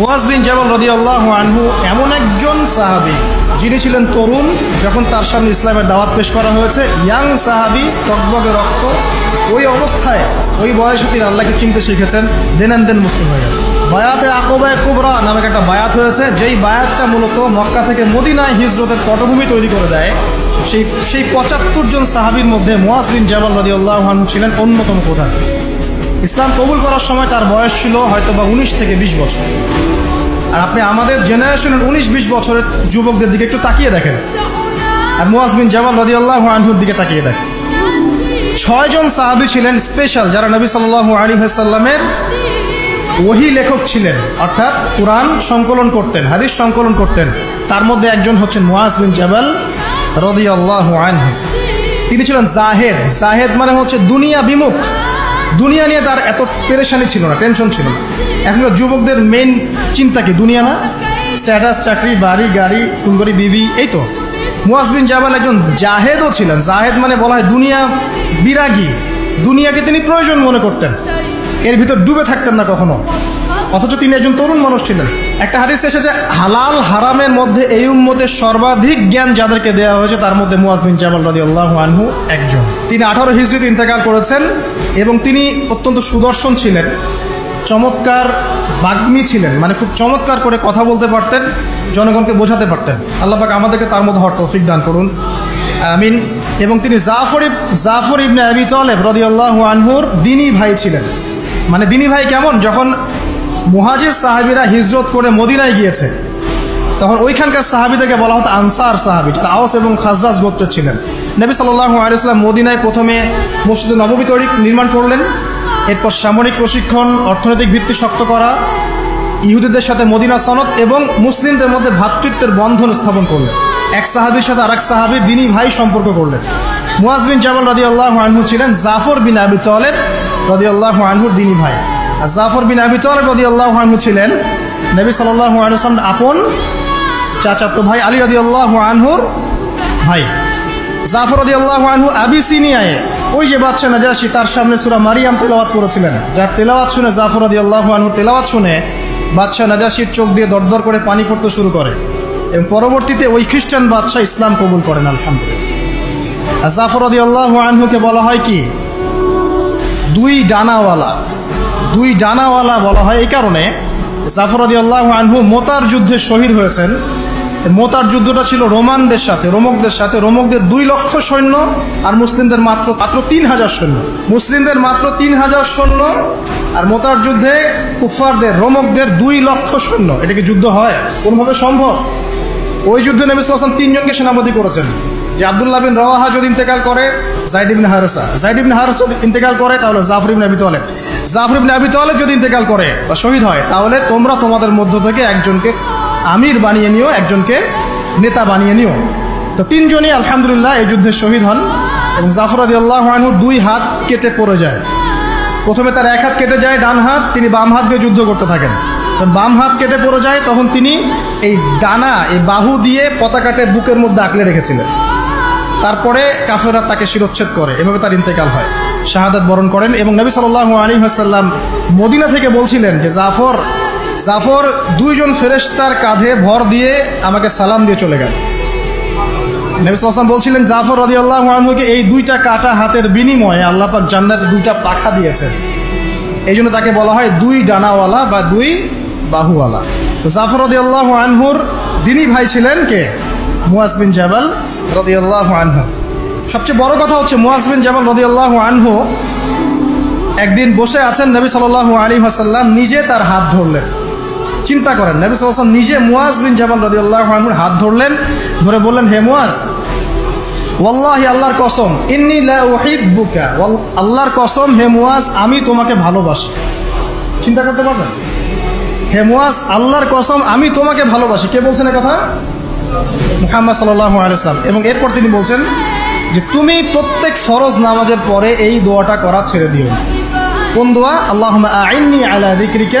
মুয়াজ বিন জামাল রদি আল্লাহ আনহু এমন একজন সাহাবি, যিনি ছিলেন তরুণ, যখন তার সামনে ইসলামের দাওয়াত পেশ করা হয়েছে, ইয়াং সাহাবি, টকবগে রক্ত, ওই অবস্থায় ওই বয়সে তিনি আল্লাহকে চিনতে শিখেছেন, দেন দেন মুসলিম হয়ে গেছে। বায়াতে আকবায় কুবরা নামক একটা বায়াত হয়েছে, যেই বায়াতটা মূলত মক্কা থেকে মদিনায় হিজরতের পটভূমি তৈরি করে দেয়। সেই সেই পঁচাত্তর জন সাহাবির মধ্যে মুয়াজ বিন জামাল রদি আনহু ছিলেন অন্যতম প্রধান। ইসলাম কবুল করার সময় তার বয়স ছিল হয়তো বা উনিশ থেকে বিশ বছর। আর আপনি আমাদের জেনারেশনের উনিশ, বিশ বছরের যুবকদের দিকে একটু তাকিয়ে দেখেন। আর মুয়াজ বিন জামাল রদি আল্লাহ আনহুর দিকে তাকিয়ে দেখেন। ছয়জন সাহাবি ছিলেন স্পেশাল যারা নবী সাল্লাহ আলী সাল্লামের ওহি লেখক ছিলেন। অর্থাৎ কোরআন সংকলন করতেন, হাদিস সংকলন করতেন। তার মধ্যে একজন হচ্ছেন মুয়াজ বিন জাবাল রদি আল্লাহ আনহু। তিনি ছিলেন জাহেদ। জাহেদ মানে হচ্ছে দুনিয়া বিমুখ। দুনিয়া নিয়ে তার এত পেরেশানি ছিল না টেনশন ছিল না। এখনকার যুবকদের মেইন চিন্তা কি, দুনিয়া না? স্ট্যাটাস চাকরি, বাড়ি, গাড়ি, সুন্দরী, বিবি, এই তো। মুয়াজ বিন জাবাল একজন জাহেদও ছিলেন। জাহেদ মানে বলা হয় দুনিয়া বিরাগী। দুনিয়াকে তিনি প্রয়োজন মনে করতেন। এর ভিতর ডুবে থাকতেন না কখনো। অথচ তিনি একজন তরুণ মানুষ ছিলেন। একটা হাদিস এসেছে, হালাল হারামের মধ্যে এই উম্মতের সর্বাধিক জ্ঞান যাদেরকে দেওয়া হয়েছে, তার মধ্যে মুয়াজ বিন জামাল রদি আল্লাহ আনহু একজন। তিনি আঠারো হিজড়িতে ইন্তেকাল করেছেন। এবং তিনি অত্যন্ত সুদর্শন ছিলেন, চমৎকার বাগ্মী ছিলেন মানে খুব চমৎকার করে কথা বলতে পারতেন, জনগণকে বোঝাতে পারতেন। আল্লাহ পাক আমাদেরকে তার মধ্যে তৌফিক দান করুন। আমিন। এবং তিনি জাফর ইব- জাফর ইবনে আবি তলেব রদিয়াল্লাহু আনহুর দিনী ভাই ছিলেন। মানে দিনী ভাই কেমন? যখন মুহাজির সাহাবিরা হিজরত করে মদিনায় গিয়েছে, তখন ওইখানকার সাহাবিদেরকে বলা হতো আনসার সাহাবি, যারা আওস এবং খাজরাজ গোত্রের ছিলেন। নবী সাল্লাল্লাহু আলাইহি মদিনায় প্রথমে মসজিদে নববী তৈরি নির্মাণ করলেন। এরপর সামরিক প্রশিক্ষণ, অর্থনৈতিক ভিত্তি শক্ত করা, ইহুদিদের সাথে মদিনা সনদ এবং মুসলিমদের মধ্যে ভ্রাতৃত্বের বন্ধন স্থাপন করলেন। এক সাহাবির সাথে আরেক সাহাবির দিনই ভাই সম্পর্ক করলেন। মুয়াজ বিন জামাল রদি আল্লাহ আনহু ছিলেন জাফর বিন আবি তলেব রদি আল্লাহ আনহুর দিনী ভাই। আর জাফর বিন আবি তলেব রদি আল্লাহ আনহু ছিলেন নবী সাল্লাহ আলসালাম আপন চাচাতো ভাই আলী রদি আল্লাহ আনহুর ভাই। আল্লাহ আবিসিনিয়ায় ওই যে তার সামনে মারিয়াম তেলাওয়াত যার তেলাওয়াত শুনে আল্লাহ শুনে চোখ দিয়ে দরদর করে পানি পড়তে শুরু করে এবং পরবর্তীতে ওই খ্রিস্টান বাদশাহ ইসলাম কবুল করেন, আলহামদুলিল্লাহ। জাফর আল্লাহ আনহুকে বলা হয় কি? দুই ডানাওয়ালা। দুই ডানাওয়ালা বলা হয় এই কারণে জাফর আল্লাহ আনহু মোতার যুদ্ধে শহীদ হয়েছেন। মোতার যুদ্ধটা ছিল রোমানদের সাথে, রোমকদের সাথে। রোমকদের দুই লক্ষ সৈন্য আর মুসলিমদের মাত্র মাত্র তিন হাজার সৈন্য। মুসলিমদের মাত্র তিন হাজার সৈন্য আর মোতার যুদ্ধে কুফারদের রোমকদের দুই লক্ষ সৈন্য। এটা কি যুদ্ধ হয়? কোনোভাবে সম্ভব? ওই যুদ্ধে নবী সাল্লাম তিনজনকে সেনাপতি করেছেন। যে আব্দুল্লাহ বিন রওয়াহা যদি ইন্তেকাল করে ইবিন হারসা। ইবিন হারসা যদি ইন্তেকাল করে, তাহলে জাফর ইবিন আবি তালেব। জাফর ইবিন আবি তালেব যদি ইন্তেকাল করে বা শহীদ হয়, তাহলে তোমরা তোমাদের মধ্য থেকে একজনকে আমির বানিয়ে নিও, একজনকে নেতা বানিয়ে নিও। তো তিনজনই আলহামদুলিল্লাহ এই যুদ্ধে শহীদ হন এবং জাফর আদি আল্লাহ আনহুর দুই হাত কেটে পড়ে যায়। প্রথমে তার এক হাত কেটে যায় ডান হাত, তিনি বাম হাত দিয়ে যুদ্ধ করতে থাকেন। বাম হাত কেটে পড়ে যায়, তখন তিনি এই ডানা, এই বাহু দিয়ে পতাকাটে বুকের মধ্যে আঁকলে রেখেছিলেন। তারপরে কাফেররা তাকে শিরোচ্ছেদ করে। এভাবে তার ইন্তেকাল হয়। শাহাদাত বরণ করেন এবং নবী সাল্লাহ আলী হাসাল্লাম মদিনা থেকে বলছিলেন যে, জাফর জাফর দুইজন ফেরেশতার কাঁধে ভর দিয়ে আমাকে সালাম দিয়ে চলে গেল। নবী সাল্লাম বলছিলেন, জাফর রদি আল্লাহ আহমকে এই দুইটা কাটা হাতের বিনিময়ে আল্লাহ পাক জান্নাতে দুইটা পাখা দিয়েছেন। এই জন্য তাকে বলা হয় দুই ডানাওয়ালা বা দুই বাহুওয়ালা। জাফর রদি আল্লাহ আনহুর দিনী ভাই ছিলেন কে? মুয়াজ বিন জাবাল রদি আল্লাহ আনহু। সবচেয়ে বড় কথা হচ্ছে মুয়াজ বিন জাবাল রদি আল্লাহ আনহু একদিন বসে আছেন নবী সাল্লাহ আলী হাসাল্লাম নিজে তার হাত ধরলেন। চিন্তা করেন। নবী সাল্লাম নিজে মুয়াজ বিন জাবাল রদি আল্লাহ হাত ধরলেন, ধরে বললেন, হে মুয়াজ, ওয়াল্লাহি আল্লাহর কসম, ইন্নি লা উহিব্বুকা, ওয়াল- আল্লাহর কসম, হে মুয়াজ, আমি তোমাকে ভালোবাসি। চিন্তা করতে পারবেন? হে মুয়াজ, আল্লাহর কসম, আমি তোমাকে ভালোবাসি। কে বলছেন কথা? মুহাম্মদ সাল্লাল্লাহু আলাইহি ওয়াসাল্লাম। এবং এরপর তিনি বলছেন যে, তুমি প্রত্যেক ফরজ নামাজের পরে এই দোয়াটা করা ছেড়ে দিও কোন দোয়া? আল্লাহ আইন্নি আলা যিকরিকা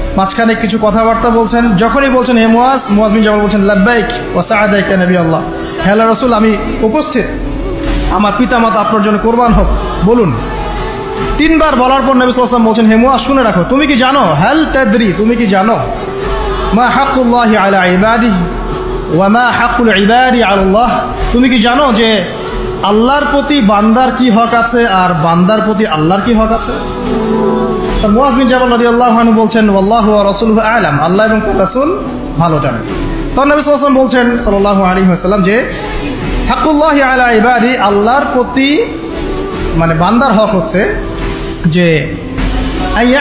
মাঝখানে কিছু কথাবার্তা বলছেন, যখনই বলছেন, হে মোয়াজ মোয়াজ বিন জামাল বলছেন, লাব্বাইক ওয়া সাআদাইক ইয়া নবী আল্লাহ। হে আল্লাহ রাসূল, আমি উপস্থিত। আমার পিতামাতা আপনার জন্য কোরবান হোক, বলুন। তিনবার বলার পর নবী ওয়াসাল্লাম বলছেন, হে মুয়াজ, শুনে রাখো, তুমি কি জানো? হাল তাদরি, তুমি কি জানো? মা হাক্কুল্লাহি আলা ইবাদিহি ওয়া মা হাক্কুল ইবাদি আলা আল্লাহ। তুমি কি জানো যে আল্লাহর প্রতি বান্দার কি হক আছে আর বান্দার প্রতি আল্লাহর কি হক আছে? আনহু বলছেন আ'লাম। আল্লাহ এবং রাসূল ভালো যে আলা ইবাদি, আল্লাহর প্রতি মানে বান্দার হক হচ্ছে যে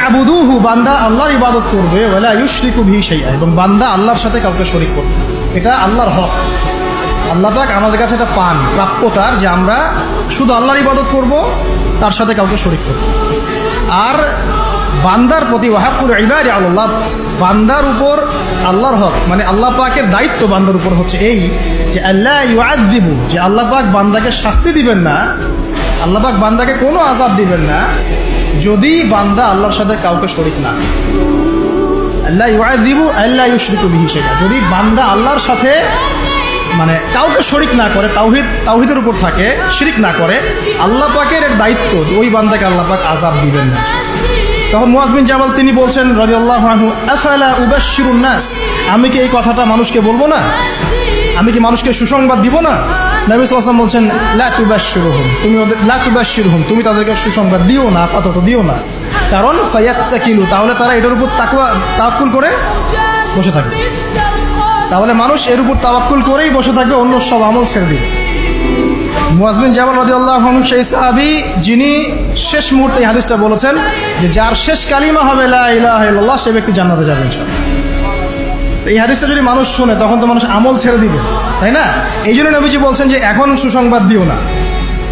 আবুদুহু বান্দা আল্লাহর ইবাদত করবে এবং বান্দা আল্লাহর সাথে কাউকে শরীক করবে এটা আল্লাহর হক। আল্লাহ পাক আমাদের কাছে এটা পান প্রাপ্যতার যে আমরা শুধু আল্লাহর ইবাদত করব, তার সাথে কাউকে শরীক করব আর বান্দার প্রতি ওয়াহাকুর ইবাদ আল্লাহ বান্দার উপর আল্লাহর হক মানে আল্লাহ পাকের দায়িত্ব বান্দার উপর হচ্ছে এই যে আল্লাহ ইউআদিবু যে আল্লাহ পাক বান্দাকে শাস্তি দিবেন না, আল্লাহ পাক বান্দাকে কোনো আজাব দিবেন না, যদি বান্দা আল্লাহর সাথে কাউকে শরিক না। আল্লাহ ইউআদিবু আল্লাহ ইউশরিকু বিহি শাইআ, যদি বান্দা আল্লাহর সাথে মানে কাউকে শরিক না করে, তাওহিদ, তাওহিদের উপর থাকে, শিরিক না করে, আল্লাহ পাকের দায়িত্ব ওই বান্দাকে আল্লাহ পাক আজাব দিবেন না তখন মুয়াজ বিন জামাল তিনি বলছেন রাদিয়াল্লাহু আনহু, আফালা উবাশশিরুন নাস? আমি কি এই কথাটা মানুষকে বলব না? আমি কি মানুষকে সুসংবাদ দিব না? নবী ওয়াসাল্লাম বলছেন, লা তুবাশশিরুহুম। তুমি ওদের, লা তুবাশশিরুহুম। তুমি তাদেরকে সুসংবাদ দিও না, আপাতত দিও না। কারণ ফায়াত্তাকিলু, তাহলে তারা এটার উপর তাকুয়া তাওয়াক্কুল করে বসে থাকবে। তাহলে মানুষ এর উপর তাওয়াক্কুল করেই বসে থাকবে, অন্য সব আমল ছেড়ে দিবে। মুয়াজমিন জামাল রাদিয়াল্লাহু আনহু সেই সাহাবী, যিনি শেষ মুহূর্তে হাদিসটা বলেছেন যে যার শেষ কালিমা হবে, লা ইলাহা ইল্লাল্লাহ, সে ব্যক্তি জান্নাতে যাবে এই হাদিসটা যদি মানুষ শোনে, তখন তো মানুষ আমল ছেড়ে দিবে, তাই না? এই জন্য নবীজি বলছেন যে এখন সুসংবাদ দিও না।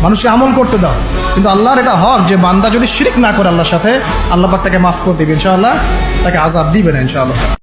মানুষকে আমল করতে দাও। কিন্তু আল্লাহর এটা হক যে বান্দা যদি শিরিক না করে আল্লাহর সাথে, আল্লাহ তাকে মাফ করে দিবে, ইনশাআল্লাহ। তাকে আজাব দিবেন ইনশাআল্লাহ।